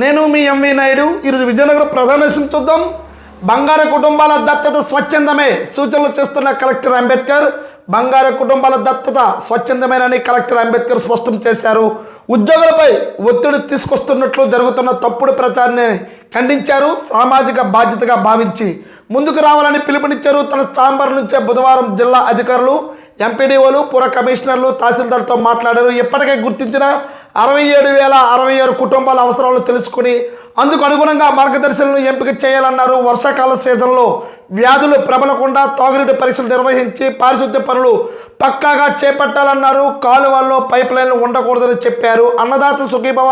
నేను మీ ఎంవి నాయుడు. ఈరోజు విజయనగరం ప్రధాన విషయం చూద్దాం. బంగారు కుటుంబాల దత్తత స్వచ్ఛందమే సూచనలు చేస్తున్న కలెక్టర్ అంబేద్కర్. బంగారు కుటుంబాల దత్తత స్వచ్ఛందమేనని కలెక్టర్ అంబేద్కర్ స్పష్టం చేశారు. ఉద్యోగులపై ఒత్తిడి తీసుకొస్తున్నట్లు జరుగుతున్న తప్పుడు ప్రచారాన్ని ఖండించారు సామాజిక బాధ్యతగా భావించి. ముందుకు రావాలని పిలుపునిచ్చారు తన ఛాంబర్ నుంచే బుధవారం జిల్లా అధికారులు ఎంపీడీఓలు పుర కమిషనర్లు తహసీల్దార్తో మాట్లాడారు. ఇప్పటికే గుర్తించిన అరవై ఏడు వేల అరవై ఆరు కుటుంబాల అవసరాలు తెలుసుకుని అందుకు అనుగుణంగా మార్గదర్శనలు ఎంపిక చేయాలన్నారు. వర్షాకాల సీజన్లో వ్యాధులు ప్రబలకుండా తాగునీటి పరీక్షలు నిర్వహించి పారిశుద్ధ్య పనులు పక్కాగా చేపట్టాలన్నారు. కాలువల్లో పైప్ లైన్లు ఉండకూడదని చెప్పారు. అన్నదాత సుఖీభవ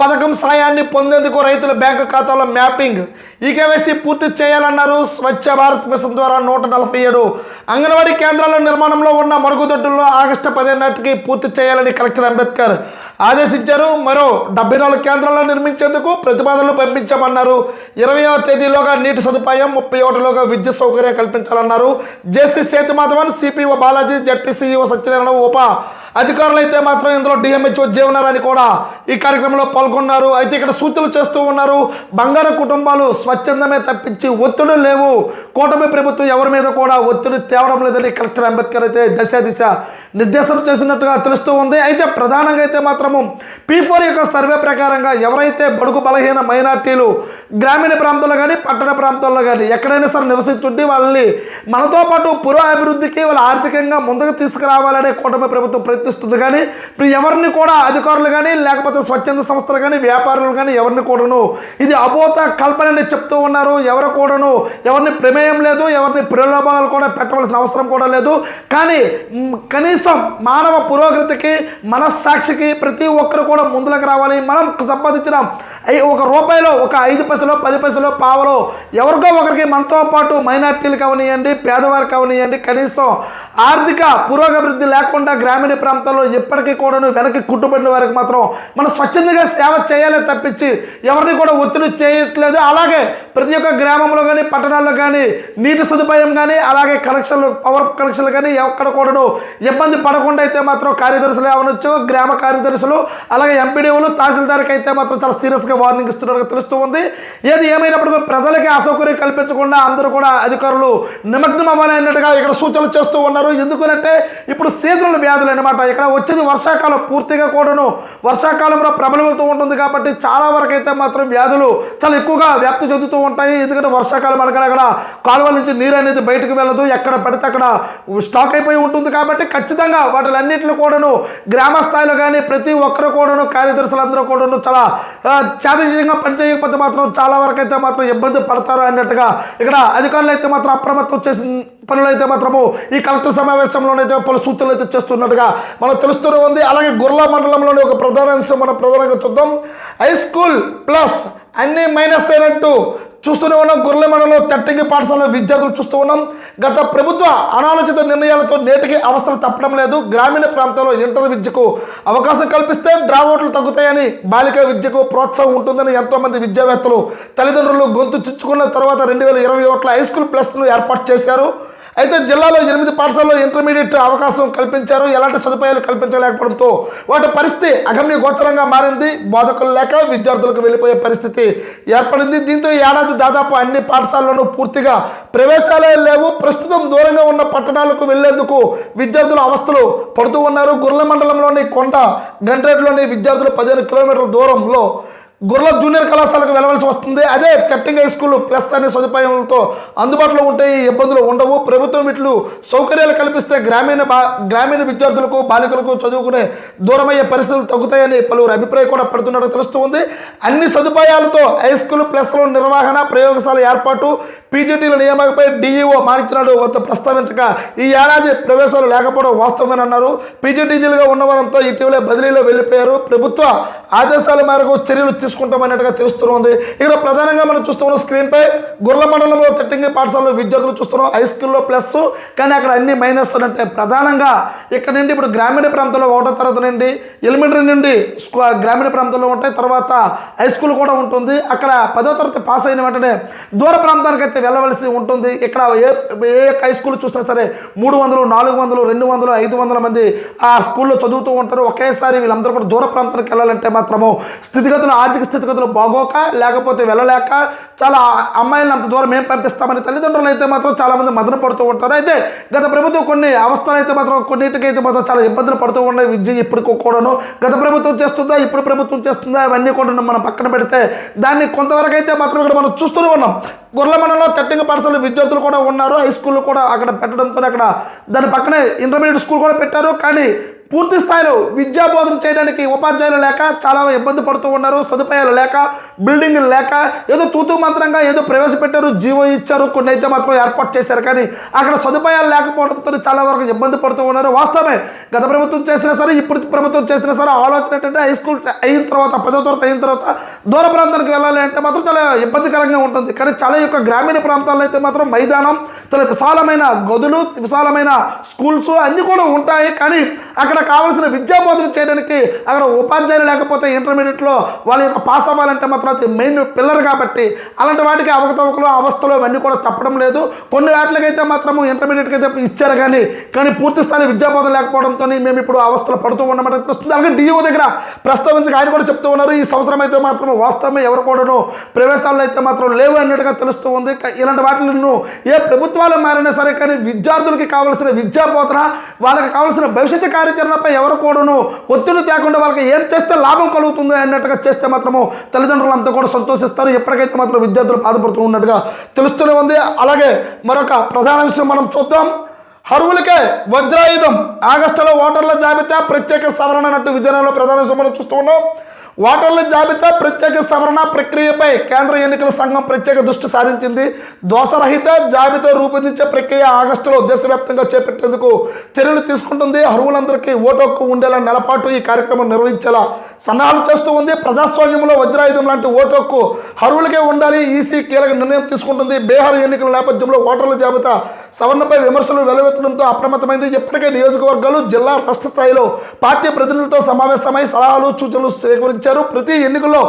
పథకం సాయాన్ని పొందేందుకు రైతుల బ్యాంకు ఖాతాలో మ్యాపింగ్. ఈకేవైసీ పూర్తి చేయాలన్నారు స్వచ్ఛ భారత్ మిషన్ ద్వారా నూట నలభై ఏడు. అంగన్వాడీ కేంద్రాల నిర్మాణంలో ఉన్న మరుగుదొడ్డుల్లో ఆగస్టు పదిహేను నాటికి పూర్తి చేయాలని కలెక్టర్ అంబేద్కర్ ఆదేశించారు. మరో డెబ్బై నాలుగు కేంద్రాలను నిర్మించేందుకు ప్రతిపాదనలు పంపించామన్నారు. ఇరవయో తేదీలోగా నీటి సదుపాయం ముప్పై ఒకటిలోగా విద్యుత్ సౌకర్యం కల్పించాలన్నారు. JC Sethumadhavan CPO Balaji ZPCO Satyanarayana ఉప అధికారులు అయితే మాత్రం ఇందులో డిఎంహెచ్ఓ జీవనారాయణ కూడా ఈ కార్యక్రమంలో పాల్గొన్నారు. అయితే ఇక్కడ సూచనలు చేస్తూ ఉన్నారు. బంగారు కుటుంబాలు స్వచ్ఛందమే తప్పించి ఒత్తిడి లేవు. కూటమి ప్రభుత్వం ఎవరి మీద కూడా ఒత్తిడి తేవడం లేదని కలెక్టర్ అంబేద్కర్ అయితే దశ దిశ నిర్దేశం చేసినట్టుగా తెలుస్తూ ఉంది. అయితే ప్రధానంగా అయితే మాత్రము పీ ఫోర్ యొక్క సర్వే ప్రకారంగా ఎవరైతే బడుగు బలహీన మైనార్టీలు గ్రామీణ ప్రాంతాల్లో కానీ పట్టణ ప్రాంతాల్లో కానీ ఎక్కడైనా సరే నివసించుంటే వాళ్ళని మనతో పాటు పురో అభివృద్ధికి వాళ్ళు ఆర్థికంగా ముందుకు తీసుకురావాలనే కూటమి ప్రభుత్వం ప్రయత్నిస్తుంది. కానీ ఇప్పుడు ఎవరిని కూడా అధికారులు కానీ లేకపోతే స్వచ్ఛంద సంస్థలు కానీ వ్యాపారులు కానీ ఎవరిని కూడాను ఇది అబోత కల్పన అని చెప్తూ ఉన్నారు. ఎవరు కూడాను ఎవరిని ప్రమేయం లేదు ఎవరిని ప్రలోభాలు కూడా పెట్టవలసిన అవసరం కూడా లేదు. కానీ కనీసం కనీసం మానవ పురోగతికి మనస్సాక్షికి ప్రతి ఒక్కరు కూడా ముందులకు రావాలి. మనం సంపాదించిన ఒక రూపాయలో ఒక ఐదు పైసలో పది పైసలో పావలో ఎవరికో ఒకరికి మనతో పాటు మైనార్టీలు కావనియండి పేదవారు కావనియండి కనీసం ఆర్థిక పురోగభివృద్ధి లేకుండా గ్రామీణ ప్రాంతాల్లో ఎప్పటికీ కూడాను వెనక్కి కుట్టుబడిన వారికి మాత్రం మనం స్వచ్ఛందంగా సేవ చేయాలి తప్పించి ఎవరిని కూడా ఒత్తిడి చేయట్లేదు. అలాగే ప్రతి ఒక్క గ్రామంలో కానీ పట్టణాల్లో కానీ నీటి సదుపాయం కానీ అలాగే కనెక్షన్లు పవర్ కనెక్షన్లు కానీ ఎక్కడ కూడాను ఇబ్బంది పడకుండా అయితే మాత్రం కార్యదర్శులు ఏమనొచ్చు గ్రామ కార్యదర్శులు అలాగే ఎంపీడీఓలు తహసీల్దార్కి అయితే మాత్రం చాలా సీరియస్గా వార్నింగ్ ఇస్తున్నట్టుగా తెలుస్తూ ఉంది. ఏది ఏమైనప్పటికీ ప్రజలకి అసౌకర్యం కల్పించకుండా అందరూ కూడా అధికారులు నిమగ్నం అవ్వాలన్నట్టుగా ఇక్కడ సూచనలు చేస్తూ ఉన్నారు. ఎందుకంటే ఇప్పుడు సీజనల్ వ్యాధులు అనమాట ఇక్కడ వచ్చేది వర్షాకాలం పూర్తిగా కూడాను. వర్షాకాలంలో ప్రబలమవుతూ ఉంటుంది కాబట్టి చాలా వరకు అయితే మాత్రం వ్యాధులు చాలా ఎక్కువగా వ్యాప్తి చెందుతూ ఉంటాయి. ఎందుకంటే వర్షాకాలం అక్కడ కాలువల నుంచి నీరు అనేది బయటకు వెళ్ళదు. ఎక్కడ పడితే అక్కడ స్టాక్ అయిపోయి ఉంటుంది కాబట్టి ఖచ్చితంగా వాటిలన్నింటిలో కూడాను గ్రామ స్థాయిలో కానీ ప్రతి ఒక్కరు కూడాను కార్యదర్శులందరూ కూడాను చాలా ఆ, పనిచేయకపోతే మాత్రం చాలా వరకు అయితే మాత్రం ఇబ్బంది పడతారు అన్నట్టుగా ఇక్కడ అధికారులు అయితే మాత్రం అప్రమత్తం చేసిన పనులు అయితే మాత్రము ఈ కలెక్టర్ సమావేశంలోనైతే పలు సూచనలు అయితే చేస్తున్నట్టుగా మనకు తెలుస్తూనే ఉంది. అలాగే గుర్ల మండలంలోని ఒక ప్రధాన అంశం మనం ప్రధానంగా చూద్దాం. హై స్కూల్ ప్లస్ అన్ని మైనస్ అయినట్టు చూస్తూనే ఉన్నాం. గుర్రెల మండలంలో పాఠశాలలో విద్యార్థులు చూస్తూ ఉన్నాం. గత ప్రభుత్వ అనాలోచిత నిర్ణయాలతో నేటికి అవస్థలు తప్పడం లేదు. గ్రామీణ ప్రాంతాల్లో ఇంటర్ విద్యకు అవకాశం కల్పిస్తే డ్రావౌట్లు తగ్గుతాయని బాలిక విద్యకు ప్రోత్సాహం ఉంటుందని ఎంతోమంది విద్యావేత్తలు తల్లిదండ్రులు గొంతు చుచ్చుకున్న తర్వాత రెండు వేల ఇరవై ఒకటిలో హై స్కూల్ ప్లస్ను ఏర్పాటు చేశారు. అయితే జిల్లాలో ఎనిమిది పాఠశాలలో ఇంటర్మీడియట్ అవకాశం కల్పించారు. ఎలాంటి సదుపాయాలు కల్పించలేకపోవడంతో వాటి పరిస్థితి అగమ్య గోచరంగా మారింది. బోధకులు లేక విద్యార్థులకు వెళ్ళిపోయే పరిస్థితి ఏర్పడింది. దీంతో ఏడాది దాదాపు అన్ని పాఠశాలలోనూ పూర్తిగా ప్రవేశాలయాలు లేవు. ప్రస్తుతం దూరంగా ఉన్న పట్టణాలకు వెళ్ళేందుకు విద్యార్థులు అవస్థలు పడుతూ ఉన్నారు. గుర్ల మండలంలోని కొండ గండ్రేడ్లోని విద్యార్థులు పదిహేను కిలోమీటర్ల దూరంలో గుర్ల జూనియర్ కళాశాలకు వెళ్ళవలసి వస్తుంది. అదే కట్టింగ్ హై స్కూల్ ప్లస్ అనే సదుపాయాలతో అందుబాటులో ఉంటే ఇబ్బందులు ఉండవు. ప్రభుత్వం వీటిలు సౌకర్యాలు కల్పిస్తే గ్రామీణ బా గ్రామీణ విద్యార్థులకు బాలికలకు చదువుకునే దూరమయ్యే పరిస్థితులు తగ్గుతాయని పలువురు అభిప్రాయం కూడా పడుతున్నట్టు తెలుస్తుంది. అన్ని సదుపాయాలతో హై స్కూల్ ప్లస్లో నిర్వహణ ప్రయోగశాల ఏర్పాటు పీజీటీల నియామకపై డిఈఓ మాణిక్యనాడు వద్ద ప్రస్తావించగా ఈ ఏడాది ప్రవేశాలు లేకపోవడం వాస్తవమేనన్నారు. పీజీటీజీలుగా ఉన్నవారంతా ఇటీవలే బదిలీలో వెళ్ళిపోయారు. ప్రభుత్వ ఆదేశాల మేరకు చర్యలు తీసుకుంటామన్నట్టుగా తెలుస్తుంది. ఇక్కడ ప్రధానంగా మనం చూస్తున్నాం స్క్రీన్ పై గుర్ల మండలంలో తిట్టింగి పాఠశాలలో విద్యార్థులు చూస్తున్నాం హై స్కూల్లో ప్లస్ కానీ అక్కడ అన్ని మైనస్ అంటే ప్రధానంగా ఇక్కడ నుండి ఇప్పుడు గ్రామీణ ప్రాంతంలో ఒకటో తరగతి నుండి ఎలిమెంటరీ నుండి గ్రామీణ ప్రాంతంలో ఉంటాయి. తర్వాత హై స్కూల్ కూడా ఉంటుంది. అక్కడ పదో తరగతి పాస్ అయిన వెంటనే దూర ప్రాంతానికి అయితే వెళ్ళవలసి ఉంటుంది. ఇక్కడ ఏ ఏ హై స్కూల్ చూసినా సరే మూడు వందలు నాలుగు వందలు రెండు వందలు ఐదు వందల మంది ఆ స్కూల్లో చదువుతూ ఉంటారు. ఒకేసారి వీళ్ళందరూ కూడా దూర ప్రాంతానికి వెళ్ళాలంటే మాత్రము స్థితిగతులు ఆర్థిక ఆర్థిక స్థితిగతులు బాగోక లేకపోతే వెళ్ళలేక చాలా అమ్మాయిలను అంత దూరం ఏం పంపిస్తామని తల్లిదండ్రులు అయితే మాత్రం చాలామంది మదన పడుతూ ఉంటారు. అయితే గత ప్రభుత్వం కొన్ని అవస్థలు అయితే మాత్రం కొన్నిటికైతే మాత్రం చాలా ఇబ్బందులు పడుతూ ఉన్నాయి. విద్య ఇప్పటికి కూడాను గత ప్రభుత్వం చేస్తుందా ఇప్పుడు ప్రభుత్వం చేస్తుందా ఇవన్నీ కూడా మనం పక్కన పెడితే దాన్ని కొంతవరకు అయితే మాత్రం ఇక్కడ మనం చూస్తూనే ఉన్నాం. గొర్రెల మండలంలో తెట్టింగ పాఠశాల విద్యార్థులు కూడా ఉన్నారు. హై స్కూల్ కూడా అక్కడ పెట్టడంతో అక్కడ దాని పక్కనే ఇంటర్మీడియట్ స్కూల్ కూడా పెట్టారు. కానీ పూర్తి స్థాయిలో విద్యా బోధన చేయడానికి ఉపాధ్యాయులు లేక చాలా ఇబ్బంది పడుతూ ఉన్నారు సదుపాయాలు లేక బిల్డింగ్లు లేక ఏదో తూతు మంత్రంగా ఏదో ప్రవేశపెట్టారు జీవో ఇచ్చారు కొన్ని అయితే మాత్రం ఏర్పాటు చేశారు. కానీ అక్కడ సదుపాయాలు లేకపోవడంతో చాలా వరకు ఇబ్బంది పడుతూ ఉన్నారు. వాస్తవమే గత ప్రభుత్వం చేసినా సరే ఇప్పుడు ప్రభుత్వం చేసినా సరే ఆలోచన ఏంటంటే హై స్కూల్ అయిన తర్వాత పదో తరగతి అయిన తర్వాత దూర ప్రాంతానికి వెళ్ళాలి అంటే మాత్రం చాలా ఇబ్బందికరంగా ఉంటుంది. కానీ చాలా యొక్క గ్రామీణ ప్రాంతాల్లో అయితే మాత్రం మైదానం చాలా విశాలమైన గదులు విశాలమైన స్కూల్స్ అన్నీ కూడా ఉంటాయి. కానీ అక్కడ కావాల్సిన విద్యా బోధన చేయడానికి అక్కడ ఉపాధ్యాయులు లేకపోతే ఇంటర్మీడియట్లో వాళ్ళ యొక్క పాస్ అవ్వాలంటే మాత్రం అది మెయిన్ పిల్లర్ కాబట్టి అలాంటి వాటికి అవకతవకలు అవస్థలు అవన్నీ కూడా తప్పడం లేదు. కొన్ని వాటికైతే మాత్రము ఇంటర్మీడియట్కి అయితే ఇచ్చారు కానీ కానీ పూర్తి స్థాయి విద్యా బోధన లేకపోవడంతో మేము ఇప్పుడు అవస్థలు పడుతూ ఉండమంటే తెలుస్తుంది అలాగే డిఓ దగ్గర ప్రస్తావించి ఆయన కూడా చెప్తూ ఉన్నారు. ఈ సంవత్సరం అయితే మాత్రం వాస్తవమే ఎవరు కూడాను ప్రవేశాలు అయితే మాత్రం లేవు అన్నట్టుగా తెలుస్తూ ఉంది. ఇలాంటి వాటిలను ఏ ప్రభుత్వాలు మారినా సరే కానీ విద్యార్థులకి కావాల్సిన విద్యా బోధన వాళ్ళకి కావాల్సిన భవిష్యత్తు కార్యాచరణపై ఎవరు కూడాను ఒత్తిడి తేకుండా వాళ్ళకి ఏం చేస్తే లాభం కలుగుతుంది అన్నట్టుగా చేస్తే మాత్రము తల్లిదండ్రులు అంతా కూడా సంతోషిస్తారు. ఎప్పటికైతే మాత్రం విద్యార్థులు బాధపడుతూ ఉన్నట్టుగా తెలుస్తూనే ఉంది. అలాగే మరొక ప్రధాన విషయం మనం చూద్దాం. హరువులకే వజ్రాయుధం. ఆగస్టులో ఓటర్ల జాబితా ప్రత్యేక సవరణ అన్నట్టు విజయనగరంలో ప్రధాన విషయం చూస్తూ ఉన్నాం. ఓటర్ల జాబితా ప్రత్యేక సవరణ ప్రక్రియపై కేంద్ర ఎన్నికల సంఘం ప్రత్యేక దృష్టి సారించింది. దోషరహిత జాబితా రూపొందించే ప్రక్రియ ఆగస్టులో దేశవ్యాప్తంగా చేపట్టేందుకు చర్యలు తీసుకుంటుంది. అర్హులందరికీ ఓటు హక్కు ఉండేలా నెలపాటు ఈ కార్యక్రమం నిర్వహించేలా సన్నాహాలు చేస్తూ ఉంది. ప్రజాస్వామ్యంలో వజ్రాయుధం లాంటి ఓటు హక్కు ఉండాలి. ఈసీ కీలక నిర్ణయం తీసుకుంటుంది. బీహార్ ఎన్నికల నేపథ్యంలో ఓటర్ల జాబితా సవరణపై విమర్శలు వెలువెత్తడంతో అప్రమత్తమైంది. ఇప్పటికే నియోజకవర్గాలు జిల్లా రాష్ట్ర స్థాయిలో పార్టీ ప్రతినిధులతో సమావేశమై సలహాలు సూచనలు సేకరించారు. ప్రతి ఎన్నికల్లో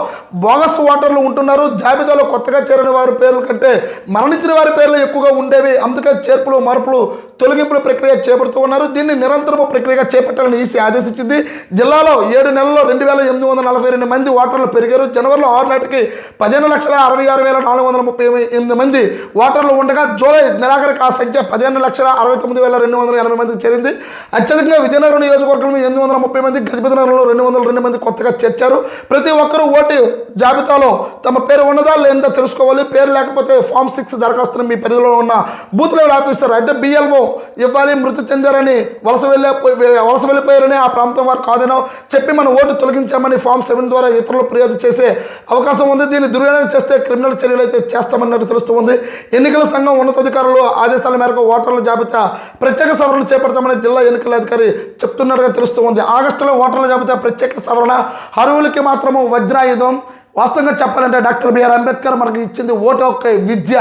బోగస్ ఓటర్లు ఉంటున్నారు. జాబితాలో కొత్తగా చేరిన వారి పేర్ల కంటే మరణించిన వారి పేర్లు ఎక్కువగా ఉండేవి. అందుకే చేర్పులు మార్పులు తొలగింపుల ప్రక్రియ చేపడుతూ ఉన్నారు. దీన్ని నిరంతరము ప్రక్రియగా చేపట్టాలని ఈసీ ఆదేశించింది. జిల్లాలో ఏడు నెలల్లో రెండు వేల ఎనిమిది వందల నలభై రెండు మంది ఓటర్లు పెరిగారు. జనవరిలో ఆరు నాటికి పదిహేను లక్షల అరవై ఆరు వేల నాలుగు వందల ముప్పై ఎనిమిది మంది ఓటర్లు ఉండగా జూలై నెలాఖరికి ఆ సంఖ్య పదిహేను లక్షల అరవై తొమ్మిది వేల రెండు వందల ఎనభై మందికి చేరింది. అత్యధికంగా విజయనగరం నియోజకవర్గంలో ఎనిమిది వందల ముప్పై మంది గజపతి నగరంలో రెండు వందల రెండు మంది కొత్తగా చేర్చారు. ప్రతి ఒక్కరూ ఓటు జాబితాలో తమ పేరు ఉన్నదా లేనిదా తెలుసుకోవాలి. పేరు లేకపోతే ఫామ్ సిక్స్ దరఖాస్తును మీ పరిధిలో ఉన్న బూత్ లెవెల్ ఆఫీసర్ అంటే బిఎల్ఓ ఇవ్వాలి మృతి చెందారని వలస వెళ్ళే వలస వెళ్ళిపోయారని ఆ ప్రాంతం వారు కాదనో చెప్పి మన ఓటు తొలగించామని ఫామ్ సెవెన్ ద్వారా ఇతరులు ఫిర్యాదు చేసే అవకాశం ఉంది. దీన్ని దుర్వినియోగం చేస్తే క్రిమినల్ చర్యలు అయితే చేస్తామన్నట్టు తెలుస్తుంది. ఎన్నికల సంఘం ఉన్నతాధికారులు ఆదేశాల మేరకు ఓటర్ల జాబితా ప్రత్యేక సవరణ చేపడతామని జిల్లా ఎన్నికల అధికారి చెప్తున్నట్టుగా తెలుస్తుంది. ఆగస్టులో ఓటర్ల జాబితా ప్రత్యేక సవరణ అరువులకి మాత్రము వజ్రాయుధం. వాస్తవంగా చెప్పాలంటే డాక్టర్ బిఆర్ అంబేద్కర్ మనకి ఇచ్చింది ఓటు హక్కు విద్య.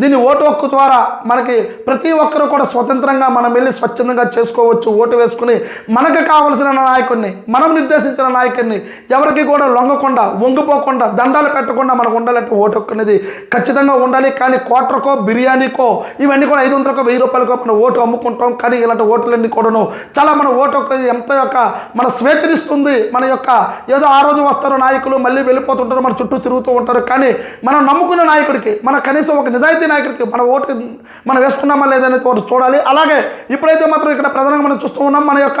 దీన్ని ఓటు హక్కు ద్వారా మనకి ప్రతి ఒక్కరూ కూడా స్వతంత్రంగా మనం వెళ్ళి స్వచ్ఛందంగా చేసుకోవచ్చు ఓటు వేసుకుని మనకు కావలసిన నాయకుడిని మనం నిర్దేశించిన నాయకుడిని ఎవరికి కూడా లొంగకుండా వంగిపోకుండా దండాలు పెట్టకుండా మనకు ఉండాలంటే ఓటు హక్కు అనేది ఖచ్చితంగా ఉండాలి. కానీ క్వార్టర్కో బిర్యానీకో ఇవన్నీ కూడా ఐదు వందలకో వెయ్యి రూపాయలకో మనం ఓటు అమ్ముకుంటాం. కానీ ఇలాంటి ఓట్లన్నీ కూడాను చాలా మన ఓటు హక్కు ఎంత యొక్క మన స్వేచ్ఛనిస్తుంది మన యొక్క ఏదో ఆ రోజు వస్తారు నాయకులు మళ్ళీ వెళ్ళిపోతుంటారు మన చుట్టూ తిరుగుతూ ఉంటారు. కానీ మనం నమ్ముకున్న నాయకుడికి మన కనీసం ఒక నిజాయితీ నాయకుడికి మన ఓటు మనం వేసుకున్నామా లేదనేది ఒకటి చూడాలి. అలాగే ఇప్పుడైతే మాత్రం ఇక్కడ ప్రధానంగా మనం చూస్తూ ఉన్నాం మన యొక్క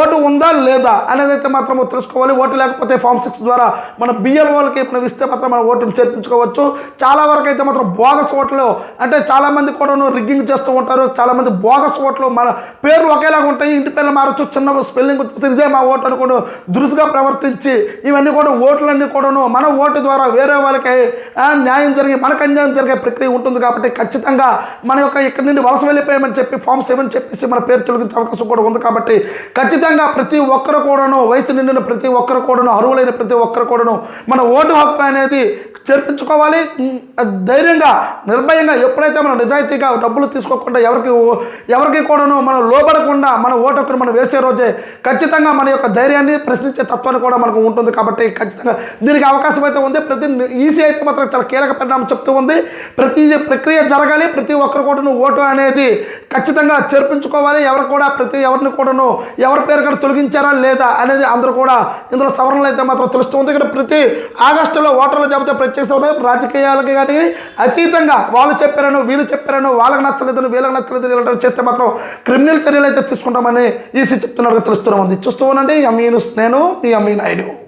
ఓటు ఉందా లేదా అనేది అయితే మాత్రం తెలుసుకోవాలి. ఓటు లేకపోతే ఫామ్ సిక్స్ ద్వారా మన బిఎల్ వాళ్ళకి మనం ఇస్తే మాత్రం మన ఓటును చేర్పించుకోవచ్చు. చాలా వరకు అయితే మాత్రం బోగస్ ఓట్లు అంటే చాలా మంది కూడా రిగ్గింగ్ చేస్తూ ఉంటారు. చాలా మంది బోగస్ ఓట్లు మన పేర్లు ఒకేలాగా ఉంటాయి. ఇంటి పేర్లు మారచ్చు చిన్న స్పెల్లింగ్ వచ్చేసి ఇదే మా ఓటు అనుకోండి దురుసుగా ప్రవర్తించి ఇవన్నీ కూడా ఓట్లన్నీ కూడాను మన ఓటు ద్వారా వేరే వాళ్ళకి న్యాయం జరిగే మనకు అన్యాయం జరిగే ప్రక్రియ ఉంటుంది కాబట్టి ఖచ్చితంగా మన యొక్క ఇక్కడి నుండి వలస వెళ్ళిపోయామని చెప్పి ఫామ్ సెవెన్ చెప్పేసి మన పేరు తొలగించే అవకాశం కూడా ఉంది కాబట్టి ఖచ్చితంగా ప్రతి ఒక్కరు కూడాను వయసు నిండిన ప్రతి ఒక్కరు కూడాను అర్హులైన ప్రతి ఒక్కరు కూడాను మన ఓటు హక్కు అనేది చేర్పించుకోవాలి. ధైర్యంగా నిర్భయంగా ఎప్పుడైతే మనం నిజాయితీగా డబ్బులు తీసుకోకుండా ఎవరికి ఎవరికి కూడాను మనం లోబడకుండా మన ఓటు హక్కును మనం వేసే రోజే ఖచ్చితంగా మన యొక్క ధైర్యాన్ని ప్రశ్నించే తత్వాన్ని కూడా మనకు ఉంటుంది కాబట్టి ఖచ్చితంగా దీనికి అవకాశం అయితే ఉంది. ప్రతి ఈసీ అయితే మాత్రం చాలా కీలక పరిణామం చెప్తూ ఉంది. ప్రతి ప్రక్రియ జరగాలి. ప్రతి ఒక్కరు కూడాను ఓటు అనేది ఖచ్చితంగా చేర్పించుకోవాలి ఎవరు కూడా ప్రతి ఎవరిని కూడాను ఎవరి పేరు కూడా తొలగించారా లేదా అనేది అందరూ కూడా ఇందులో సవరణలు అయితే మాత్రం తెలుస్తుంది ఇక్కడ ప్రతి ఆగస్టులో ఓటర్లు చెబితే ప్రత్యేక సభ రాజకీయాలకి కానీ అతీతంగా వాళ్ళు చెప్పారను వీళ్ళు చెప్పారను వాళ్ళకి నచ్చలేదని వీళ్ళకి నచ్చలేదు వీళ్ళకి చేస్తే మాత్రం క్రిమినల్ చర్యలు అయితే తీసుకుంటామని ఈసీ చెప్తున్నట్టుగా తెలుస్తూ ఉంది. చూస్తూ ఉండండి. అమీను నేను మీ అమీ నాయుడు